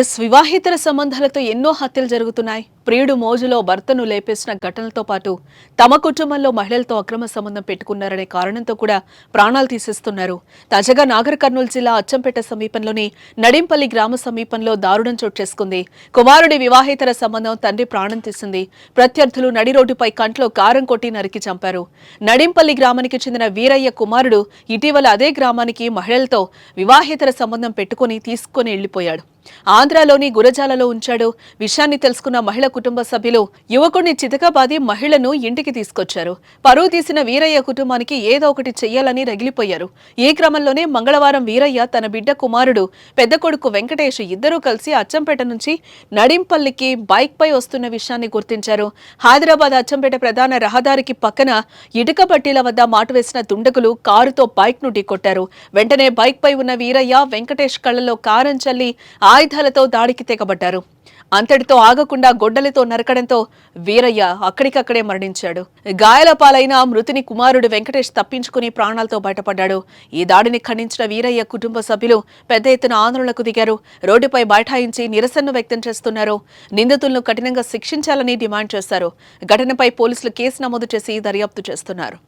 Yes వివాహేతర సంబంధాలతో ఎన్నో హత్యలు జరుగుతున్నాయి. ప్రియుడు మోజులో భర్తను లేపేసిన ఘటనలతో పాటు తమ కుటుంబంలో మహిళలతో అక్రమ సంబంధం పెట్టుకున్నారనే కారణంతో కూడా ప్రాణాలు తీసేస్తున్నారు. తాజాగా నాగర్ కర్నూలు జిల్లా అచ్చంపేట సమీపంలోని నడింపల్లి గ్రామ సమీపంలో దారుణం చోటు చేసుకుంది. కుమారుడి వివాహేతర సంబంధం తండ్రి ప్రాణం తీసింది. ప్రత్యర్థులు నడి రోడ్డుపై కంట్లో కారం కొట్టి నరికి చంపారు. నడింపల్లి గ్రామానికి చెందిన వీరయ్య కుమారుడు ఇటీవల అదే గ్రామానికి మహిళలతో వివాహేతర సంబంధం పెట్టుకుని తీసుకుని వెళ్ళిపోయాడు ఆంధ్రాలోని గురజాలలో ఉంచాడు. విషయాన్ని తెలుసుకున్న మహిళ కుటుంబ సభ్యులు యువకుడిని చితకబాది మహిళను ఇంటికి తీసుకొచ్చారు. పరువు తీసిన వీరయ్య కుటుంబానికి ఏదో ఒకటి చెయ్యాలని రగిలిపోయారు. ఈ క్రమంలోనే మంగళవారం వీరయ్య తన బిడ్డ కుమారుడు పెద్ద కొడుకు వెంకటేష్ ఇద్దరూ కలిసి అచ్చంపేట నుంచి నడింపల్లికి బైక్ పై వస్తున్న విషయాన్ని గుర్తించారు. హైదరాబాద్ అచ్చంపేట ప్రధాన రహదారికి పక్కన ఇటుక పట్టీల వద్ద మాటు వేసిన దుండగులు కారుతో బైక్ను ఢీకొట్టారు. వెంటనే బైక్ పై ఉన్న వీరయ్య వెంకటేష్ కళ్ళలో కారం చల్లి ఆ ఆయుధాలతో దాడికి తెగబడ్డారు. అంతటితో ఆగకుండా గొడ్డలితో నరకడంతో వీరయ్య అక్కడికక్కడే మరణించాడు. గాయాల పాలైన మృతిని కుమారుడు వెంకటేష్ తప్పించుకుని ప్రాణాలతో బయటపడ్డాడు. ఈ దాడిని ఖండించిన వీరయ్య కుటుంబ సభ్యులు పెద్ద ఎత్తున ఆందోళనకు దిగారు. రోడ్డుపై బైఠాయించి నిరసనను వ్యక్తం చేస్తున్నారు. నిందితులను కఠినంగా శిక్షించాలని డిమాండ్ చేశారు. ఘటనపై పోలీసులు కేసు నమోదు చేసి దర్యాప్తు చేస్తున్నారు.